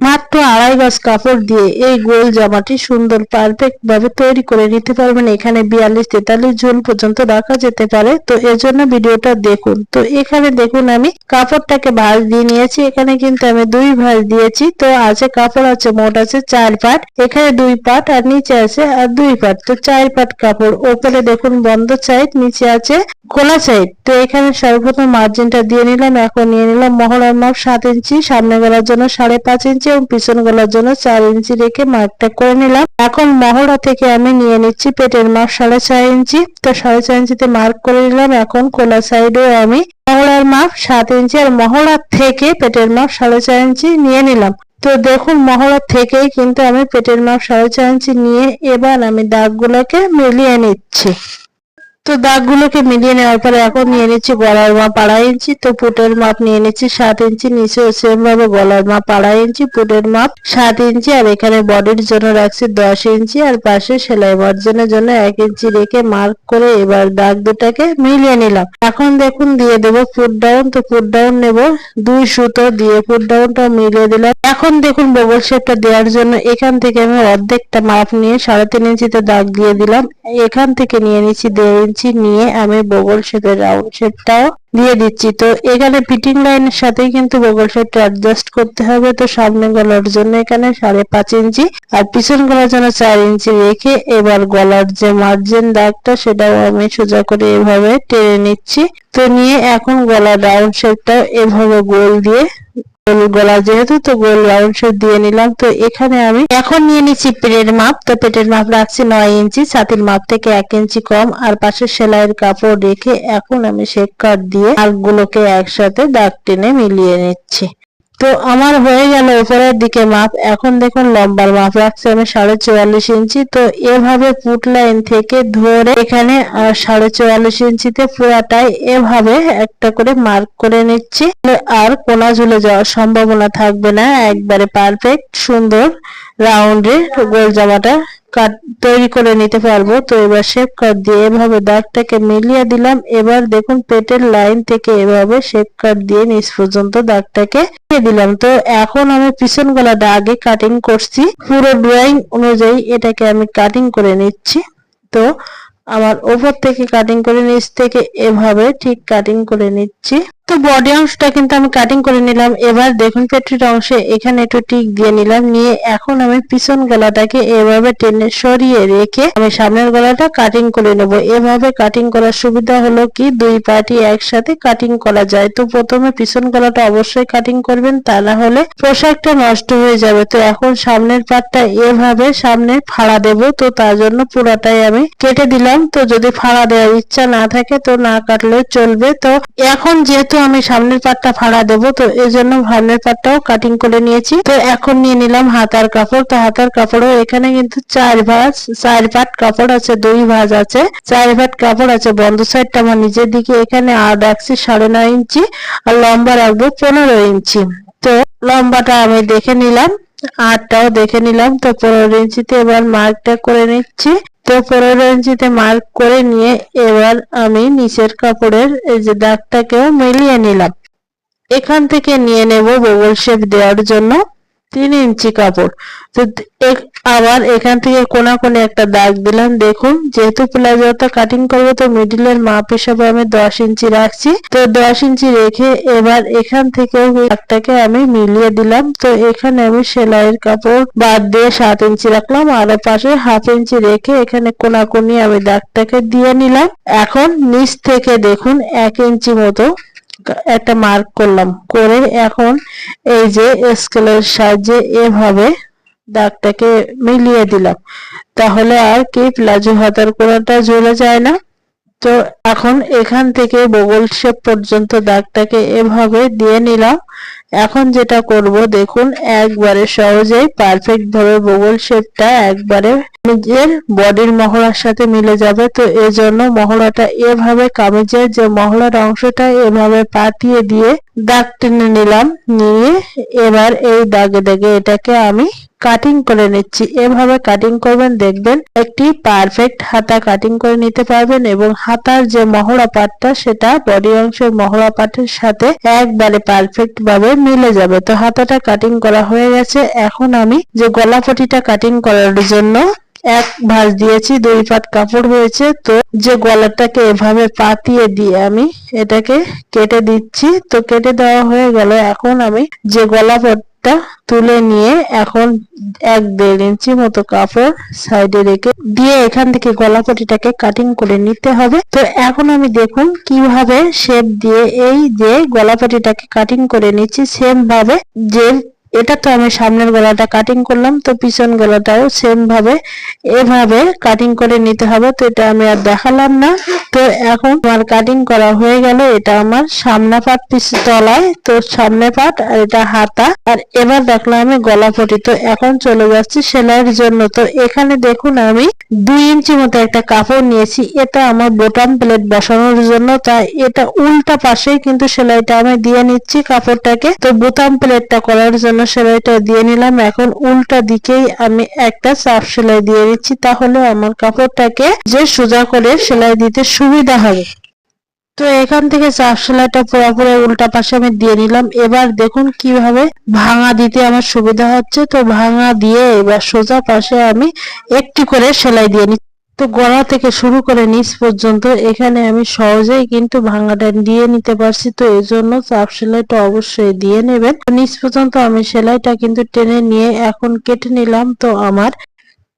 মাত্র আড়াই গজ কাপড় দিয়ে এই গোল জামাটি সুন্দর পারফেক্ট ভাবে তৈরি করে নিতে পারবেন। এখানে বিয়াল্লিশ, তেতাল্লিশ জন পর্যন্ত রাখা যেতে পারে। তো এজন্য ভিডিওটা দেখুন। তো এখানে দেখুন আমি কাপড়টাকে ভাঁজ দিয়ে নিয়েছি। এখানে কিন্তু আমি দুই ভাঁজ দিয়েছি। তো আছে কাপড় আছে, মোট আছে চার পাট। এখানে দুই পাট আর নিচে আছে আর দুই পাট। তো চার পাট কাপড়। ওপরে দেখুন বন্ধ সাইড নিচে আছে খোলা সাইড তো এখানে সর্বপ্রথম মার্জিনটা দিয়ে নিলাম। এখন নিয়ে নিলাম মহড়ার মাপ সাত ইঞ্চি। সামনে গলার জন্য সাড়ে পাঁচ ইঞ্চি। এবং পিছন গলার জন্য চার ইঞ্চি রেখে মার্কটা করে নিলাম। এখন মহড়া থেকে আমি নিয়ে নিচ্ছি পেটের মাপ সাড়ে চার ইঞ্চি। তো সাড়ে চার ইঞ্চিতে মার্ক করে নিলাম। এখন কোলা সাইডেও আমি মহড়ার মাপ সাত ইঞ্চি আর মহড়ার থেকে পেটের মাপ সাড়ে চার ইঞ্চি নিয়ে নিলাম। তো দেখুন মহড়ার থেকেই কিন্তু আমি পেটের মাপ সাড়ে চার ইঞ্চি নিয়ে এবার আমি দাগগুলোকে মিলিয়ে নিচ্ছি। তো দাগগুলোকে মিলিয়ে নেওয়ার পরে এখন নিয়ে নিচ্ছি গলার মাপ আড়াই ইঞ্চি, তো পুটের মাপ নিয়ে নিচ্ছি সাত ইঞ্চি, নিচেও সেম ভাবে গলার মাপ আড়াই ইঞ্চি, পুটের মাপ সাত ইঞ্চি, আর এখানে বডির জন্য রাখছি দশ ইঞ্চি, আর পাশে সেলাই মার্জিনের জন্য এক ইঞ্চি রেখে মার্ক করে এবার দাগ দুটাকে মিলিয়ে নিলাম। এখন দেখুন দিয়ে দেব ফুট ডাউন, তো ফুট ডাউন নেব, দুই সুতো দিয়ে ফুট ডাউনটা মিলিয়ে দিলাম। এখন দেখুন বগল শেপটা দেওয়ার জন্য এখান থেকে আমি অর্ধেকটা মাপ নিয়ে সাড়ে তিন ইঞ্চিতে দাগ দিয়ে দিলাম। এখান থেকে নিয়ে নিচ্ছি দেড় ইঞ্চি ইঞ্চি নিয়ে আমি বগল শেপের রাউন্ড শেপটাও দিয়ে দিচ্ছি। তো এখানে ফিটিং লাইনের সাথেই কিন্তু বগল শেপটা অ্যাডজাস্ট করতে হবে। তো সামনে গলার জন্য এখানে সাড়ে পাঁচ ইঞ্চি আর পিছন গলার জন্য চার ইঞ্চি রেখে এবার গলার যে মার্জিন দাগটা, সেটাও আমি সোজা করে এভাবে টেনে নিচ্ছি। তো নিয়ে এখন গলার রাউন্ড শেপটা এভাবে গোল দিয়ে গোল গলা যেহেতু, তো গোল রাউন্ড শেপ দিয়ে নিলাম। তো এখানে আমি এখন নিয়ে নিচ্ছি পেটের মাপ। তো পেটের মাপ রাখছি নয় ইঞ্চি, ছাতির মাপ থেকে এক ইঞ্চি কম। আর পাশে সেলাইয়ের কাপড় রেখে এখন আমি শেপ কাট দিয়ে গুলোকে একসাথে দাগ টেনে মিলিয়ে নিচ্ছি। তো আমার হয়ে গেল উপরের দিকে মাপ। এখন দেখুন লম্বার মাপ রাখছি আমি সাড়ে চুয়াল্লিশ ইঞ্চি। তো এভাবে ফুট লাইন থেকে ধরে এখানে সাড়ে চুয়াল্লিশ ইঞ্চিতে পুরাটাই এভাবে একটা করে মার্ক করে নিচ্ছি। আর কোনা ঝুলে যাওয়ার সম্ভাবনা থাকবে না। একবারে পারফেক্ট, সুন্দর, রাউন্ডে গোল জামাটা কাট তৈরি করে নিতে পারব। তো এবার শেপ কাট দিয়ে এভাবে দাগটাকে মিলিয়ে দিলাম। এবার দেখুন, পেটের লাইন থেকে এভাবে শেপ কাট দিয়ে নিচ পর্যন্ত দাগটাকে দিলাম। তো এখন আমি পিছন গলাটা আগে কাটিং করছি। পুরো ড্রয়িং অনুযায়ী এটাকে আমি কাটিং করে নিচ্ছি। তো আমার ওপর থেকে কাটিং করে নিচ থেকে এভাবে ঠিক কাটিং করে নিচ্ছি। তো বডি অংশটা কিন্তু আমি কাটিং করে নিলাম। এবার দেখুন পেটের অংশে এখানে একটু টিক দিয়ে নিলাম। নিয়ে এখন আমি পিছন গলাটাকে এভাবে টেনে সরিয়ে রেখে আমি সামনের গলাটা কাটিং করে নেব। এভাবে কাটিং করার সুবিধা হলো কি? দুই পাটি একসাথে কাটিং করা যায়। তো প্রথমে পিছন গলাটা অবশ্যই কাটিং করবেন, তা না হলে পোশাকটা নষ্ট হয়ে যাবে। তো এখন সামনের পাটটা এভাবে সামনে ফাড়া দেব। তো তার জন্য পুরাটাই আমি কেটে দিলাম। তো যদি ফাড়া দেওয়ার ইচ্ছা না থাকে, তো না কাটলে চলবে। তো এখন যেহেতু আমি সামনের পাটটা ফাড়া দেব, তো এই জন্য সামনের পাটটাও কাটিং করে নিয়েছি। তো এখন নিয়ে নিলাম হাতার কাপড়। তো হাতার কাপড়ও এখানে কিন্তু চার ভাঁজ, চার পাট কাপড় আছে, দুই ভাঁজ আছে। চার ভাট কাপড় আছে, বন্ধ সাইডটা আমার নিজের দিকে, এখানে আর রাখছি সাড়ে নয় ইঞ্চি, আর লম্বা রাখব পনেরো ইঞ্চি। তো লম্বাটা আমি দেখে নিলাম। আটটাও দেখে নিলাম। তো পনেরো ইঞ্চিতে এবার মার্কটা করে নিচ্ছি। তো পনেরো ইঞ্চিতে মার্ক করে নিয়ে এবার আমি নিচের কাপড়ের এই যে দাগটাকেও মিলিয়ে নিলাম। এখান থেকে নিয়ে নেব বগল শেপ দেওয়ার জন্য। তিন ইঞ্চি কাপড়। তো আবার এখান থেকে কোনা কোনে একটা দাগ দিলাম। দেখুন, যেহেতু প্লাজোটা কাটিং করব, তো মিডিলের মাপ হিসাবে আমি দশ ইঞ্চি রাখছি। তো দশ ইঞ্চি রেখে এবার এখান থেকে দাগটাকে আমি মিলিয়ে দিলাম। তো এখানে আমি সেলাইয়ের কাপড় বাদ দিয়ে সাত ইঞ্চি রাখলাম। আর পাশে হাফ ইঞ্চি রেখে এখানে কোনাকুনি আমি দাগটাকে দিয়ে নিলাম। এখন নিচ থেকে দেখুন, এক ইঞ্চি মতো একটা মার্ক করলাম। করে এখন এই যে স্কেলের সাহায্যে এভাবে দাগটাকে মিলিয়ে দিলাম। তাহলে আর কি প্লাজো হাতার কোনাটা জ্বলে যায় না। তো এখন এখান থেকে বগল শেপ পর্যন্ত দাগটাকে এভাবে দিয়ে নিলাম। এখন যেটা করব, দেখুন, একবারে সহজেই পারফেক্ট ভাবে বগল শেপটা একবারে নিজের বডির মহড়ার সাথে মিলে যাবে। তো এজন্য মহড়াটা এভাবে কামিজের যে মহড়ার অংশটা, এভাবে পাতিয়ে দিয়ে দাগ টেনে নিলাম। নিয়ে এবার এই দাগে দাগে এটাকে আমি কাটিং করে নিচ্ছি। এভাবে কাটিং করবেন, দেখবেন একটি পারফেক্ট হাতা কাটিং করে নিতে পারবেন এবং হাতার যে মহড়া পাটটা, সেটা বডি অংশের মহড়া পাটের সাথে একবারে পারফেক্ট ভাবে মিলে যাবে। তো হাতাটা কাটিং করা হয়ে গেছে। এখন আমি যে গলা পটিটা কাটিং করার জন্য এক ভাঁজ দিয়েছি, দুই পাট কাপড় হয়েছে, তো যে গলাটাকে এভাবে পাতিয়ে দিয়ে আমি এটাকে কেটে দিচ্ছি। তো কেটে দেওয়া হয়ে গেল। এখন আমি যে গলা পটটা তুলে নিয়ে এখন এক দেড় ইঞ্চি মতো কাপড় সাইডে রেখে দিয়ে এখান থেকে গলা পটিটাকে কাটিং করে নিতে হবে। তো এখন আমি দেখুন কীভাবে শেপ দিয়ে এই যে গলা পটিটাকে কাটিং করে নিচ্ছি সেম ভাবে যে এটা তো আমি সামনের গলাটা কাটিং করলাম, তো পিছন গলাটাও সেম ভাবে, এভাবে কাটিং করে নিতে হবে, তো এটা আমি আর দেখালাম না। তো এখন আমার কাটিং করা হয়ে গেল, এটা আমার সামনে পাট পিছ তলায়, তো সামনে পাট আর এটা হাতা। আর এবার দেখলাম আমি গলা পটি, তো এখন চলে যাচ্ছি সেলাইয়ের জন্য। তো এখানে দেখুন আমি দুই ইঞ্চি মতো একটা কাপড় নিয়েছি, এটা আমার বোতাম প্লেট বসানোর জন্য তাই এটা উল্টা পাশেই কিন্তু সেলাইটা আমি দিয়ে নিচ্ছি কাপড়টাকে। তো বোতাম প্লেটটা করার জন্য সেলাইটা দিয়ে নিলাম। এখন উল্টা দিকেই আমি একটা চাপ সেলাই দিয়ে দিচ্ছি তাহলে আমার কাপড়টাকে যে সোজা করে সেলাই দিতে সুবিধা হবে। তো এখান থেকে চাপ সেলাইটা পুরোপুরি উল্টা পাশে আমি দিয়ে নিলাম। এবার দেখুন কীভাবে ভাঙা দিতে আমার সুবিধা হচ্ছে। তো ভাঙা দিয়ে এবার সোজা পাশে আমি একটি করে সেলাই দিয়ে নিচ্ছি। তো গলা থেকে শুরু করে নিচ পর্যন্ত, এখানে আমি সহজেই কিন্তু ভাঙাটা দিয়ে নিতে পারছি, তো এই জন্য চাপ সেলাইটা অবশ্যই দিয়ে নেবেন। নিচ পর্যন্ত আমি সেলাইটা কিন্তু টেনে নিয়ে এখন কেটে নিলাম, তো আমার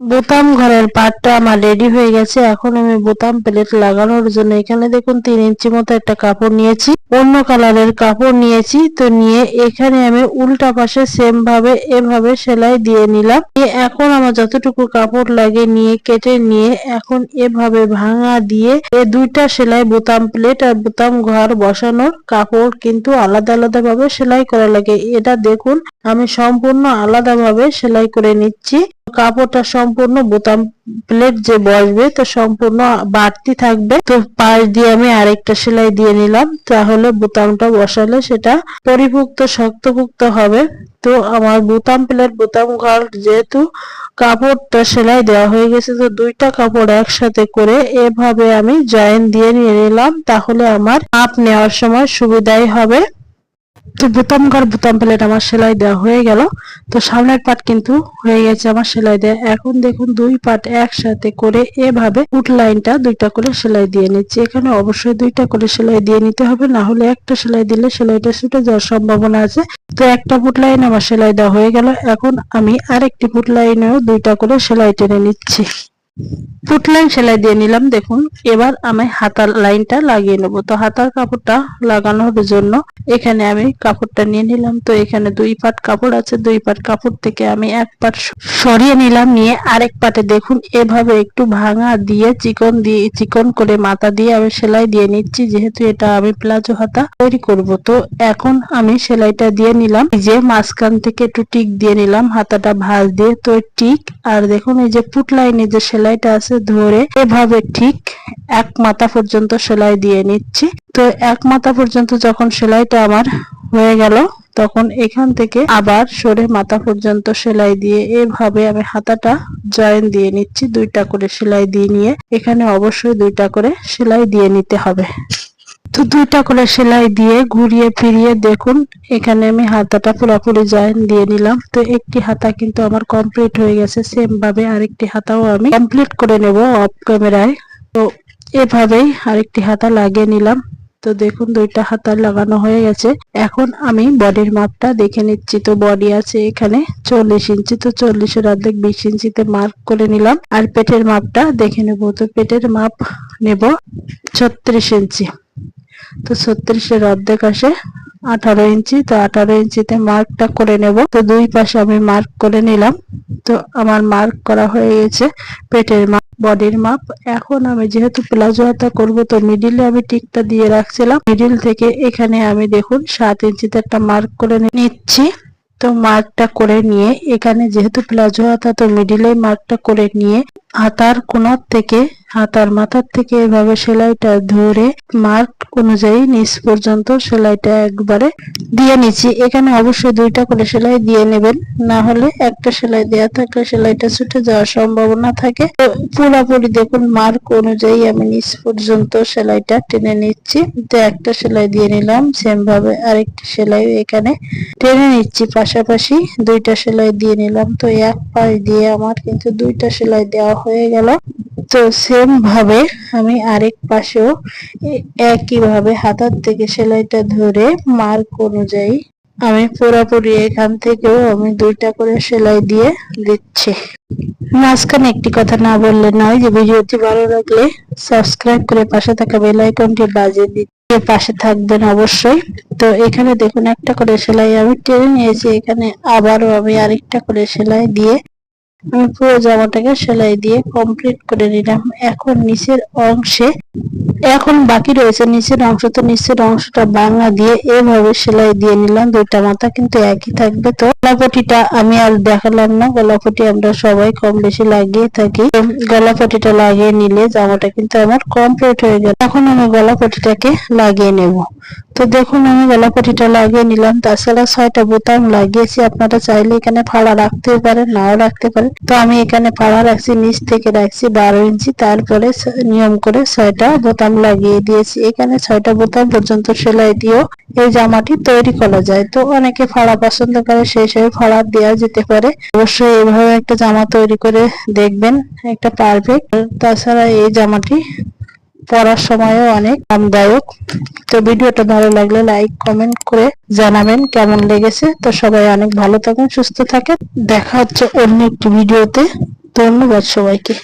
বোতাম ঘরের পাটটা আমার রেডি হয়ে গেছে। এখন আমি বোতাম প্লেট লাগানোর জন্য এখানে দেখুন তিন ইঞ্চি মতো একটা কাপড় নিয়েছি। অন্য কালারের কাপড় নিয়েছি। তো নিয়ে এখানে আমি উল্টা পাশে সেম ভাবে, এভাবে সেলাই দিয়ে নিলাম। এখন আমার যতটুকু কাপড় লাগে নিয়ে কেটে নিয়ে এখন এভাবে ভাঙা দিয়ে এ দুইটা সেলাই বোতাম প্লেট আর বোতাম ঘর বসানোর কাপড় কিন্তু আলাদা আলাদা ভাবে সেলাই করা লাগে। এটা দেখুন, আমি সম্পূর্ণ আলাদা ভাবে সেলাই করে নিচ্ছি। কাপড়টা সম্পূর্ণ বোতাম প্লেট যে বসবে, তো সম্পূর্ণ বাড়তি থাকবে। তো পাশ দিয়ে আমি আরেকটা সেলাই দিয়ে নিলাম। তাহলে বোতামটা বসালে সেটা পরিপুক্ত, শক্তপুক্ত হবে। তো আমার বোতাম প্লেট বোতাম ঘর যেহেতু কাপড়টা সেলাই দেওয়া হয়ে গেছে, তো দুইটা কাপড় একসাথে করে এভাবে আমি জয়েন দিয়ে নিয়ে নিলাম। তাহলে আমার মাপ নেওয়ার সময় সুবিধাই হবে। তো বোতাম ঘর, বোতাম প্লেট আমার সেলাই দেওয়া হয়ে গেল। তো সামনের পাট কিন্তু হয়ে গেছে আমার সেলাই দেওয়া এখন দেখুন দুই পাট একসাথে করে এভাবে ফুট লাইনটা দুইটা করে সেলাই দিয়ে নিচ্ছি। এখানে অবশ্যই দুইটা করে সেলাই দিয়ে নিতে হবে, না হলে একটা সেলাই দিলে সেলাইটা ছুটে যাওয়ার সম্ভাবনা আছে। তো একটা ফুট লাইন আমার সেলাই দেওয়া হয়ে গেল। এখন আমি আরেকটি ফুট লাইনেও দুইটা করে সেলাই টেনে নিচ্ছি। ফুট সেলাই দিয়ে নিলাম, দেখুন। এবার আমি হাতার লাইনটা লাগিয়ে নেব। তো হাতার কাপড়টা লাগানোর জন্য এখানে আমি কাপড়টা নিয়ে নিলাম। তো এখানে দুই পাট কাপড় আছে, দুই পাট কাপড় থেকে আমি এক পাট সরিয়ে নিলাম। নিয়ে আরেক পাটে দেখুন, এভাবে একটু ভাঙা দিয়ে, চিকন দিয়ে, চিকন করে মাথা দিয়ে আমি সেলাই দিয়ে নিচ্ছি। যেহেতু এটা আমি প্লাজো হাতা তৈরি করব, তো এখন আমি সেলাইটা দিয়ে নিলাম। যে মাঝখান থেকে একটু টিক দিয়ে নিলাম, হাতাটা ভাঁজ দিয়ে। তো টিক আর দেখুন, এই যে ফুট লাইনে যে সেলাইটা আছে ধরে এভাবে ঠিক এক মাথা পর্যন্ত সেলাই দিয়ে নিচ্ছি। তো এক মাথা পর্যন্ত যখন সেলাইটা আমার হয়ে গেল, তখন এখান থেকে আবার সরে মাথা পর্যন্ত সেলাই দিয়ে এভাবে আমি হাতাটা জয়েন দিয়ে নিচ্ছি, দুইটা করে সেলাই দিয়ে নিয়ে। এখানে অবশ্যই দুইটা করে সেলাই দিয়ে নিতে হবে। তো দুইটা করে সেলাই দিয়ে ঘুরিয়ে ফিরিয়ে দেখুন, এখানে আমি হাতাটা পুরোপুরি জয়েন দিয়ে নিলাম। তো একটি হাতা কিন্তু আমার কমপ্লিট হয়ে গেছে সেম ভাবে আরেকটি হাতাও আমি কমপ্লিট করে নেব অফ ক্যামেরায় তো এভাবেই আরেকটি হাতা লাগিয়ে নিলাম। তো দেখুন, দুইটা হাতা লাগানো হয়ে গেছে। এখন আমি বডির মাপটা দেখে নিচ্ছি। তো বডি আছে এখানে চল্লিশ ইঞ্চি, তো চল্লিশের অর্ধেক বিশ ইঞ্চিতে মার্ক করে নিলাম। আর পেটের মাপটা দেখে নেব। তো পেটের মাপ নেব ছত্রিশ ইঞ্চি। তো ছত্রিশের অর্ধেক আসে। আঠারো ইঞ্চি, তো আঠারো ইঞ্চিতে মার্কটা করে নেব। তো দুই পাশে আমি মার্ক করে নিলাম। তো আমার মার্ক করা হয়ে গেছে পেটের মাপ, বডির মাপ। এখন আমি যেহেতু প্লাজো হাতা করব, তো মিডিলে আমি টিকটা দিয়ে রাখছিলাম। মিডিল থেকে এখানে আমি দেখুন সাত ইঞ্চিতে একটা মার্ক করে নিচ্ছি। তো মার্কটা করে নিয়ে এখানে যেহেতু প্লাজো হাতা তো মিডিলে মার্কটা করে নিয়ে হাতার কোনার থেকে, হাতার মাথার থেকে এভাবে সেলাইটা ধরে মার্ক অনুযায়ী নিচ পর্যন্ত সেলাইটা একবারে দিয়ে নিচ্ছি। এখানে অবশ্যই দুইটা করে সেলাই দিয়ে নেবেন। না হলে একটা সেলাই দেওয়া থাকলে সেলাইটা ছুটে যাওয়ার সম্ভাবনা থাকে। পুরোপুরি দেখুন মার্ক অনুযায়ী আমি নিচ পর্যন্ত সেলাইটা টেনে নিচ্ছি। তো একটা সেলাই দিয়ে নিলাম সেম ভাবে আরেকটা সেলাই এখানে টেনে নিচ্ছি। পাশাপাশি দুইটা সেলাই দিয়ে নিলাম। তো এক পাশ দিয়ে আমার কিন্তু দুইটা সেলাই দেওয়া হয়ে গেল। তো সেম ভাবে আমি আরেক পাশেও এ- একই ভাবে হাতার থেকে সেলাইটা ধরে মার্ক অনুযায়ী আমি পুরোপুরি এখান থেকেও আমি দুইটা করে সেলাই দিয়ে দিচ্ছি। মাঝখানে একটি কথা না বললে নয় যে ভিডিওটি ভালো লাগলে সাবস্ক্রাইব করে পাশে থাকা বেল আইকনটি বাজিয়ে দিতে পাশে থাকবেন অবশ্যই। তো এখানে দেখুন একটা করে সেলাই আমি টেনে নিয়েছি, এখানে আবারও আমি আরেকটা করে সেলাই দিয়ে আমি পুরো জামাটাকে সেলাই দিয়ে কমপ্লিট করে নিলাম। এখন নিচের অংশে, এখন বাকি রয়েছে নিচের অংশ। তো নিচের অংশটা বাংলা দিয়ে এভাবে সেলাই দিয়ে নিলাম। দুইটা মাথা কিন্তু একই থাকবে তো। গলাপটিটা আমি আর দেখালাম না। গলাপটি আমরা সবাই কম বেশি লাগিয়ে থাকি। গলাপটিটা লাগিয়ে নিলে জামাটা কিন্তু আমার কমপ্লিট হয়ে গেল। এখন আমি গলাপটিটাকে লাগিয়ে নেব। তো দেখুন, আমি গলাপটিটা লাগিয়ে নিলাম। তাছাড়া ছয়টা বোতাম লাগিয়েছি। আপনারা চাইলে এখানে ফাড়া রাখতে পারেন, নাও রাখতে পারেন। তো আমি এখানে ফাড়া রাখছি, নিচ থেকে রাখছি বারো ইঞ্চি। তারপরে নিয়ম করে ছয়টা বোতাম লাগিয়ে দিয়েছি। এখানে ছয়টা বোতাম পর্যন্ত সেলাই দিয়েও এই জামাটি তৈরি করা যায়। তো অনেকে ফাড়া পছন্দ করে, সেই হিসেবে ফাড়া দেওয়া যেতে পারে। অবশ্যই এভাবে একটা জামা তৈরি করে দেখবেন, একটা পারফেক্ট তাছাড়া এই জামাটি পরার সময়ও অনেক আরামদায়ক তো ভিডিওটা ভালো লাগলে লাইক কমেন্ট করে জানাবেন কেমন লেগেছে। তো সবাই অনেক ভালো থাকুন, সুস্থ থাকেন। দেখা হচ্ছে অন্য একটি ভিডিওতে। ধন্যবাদ সবাইকে।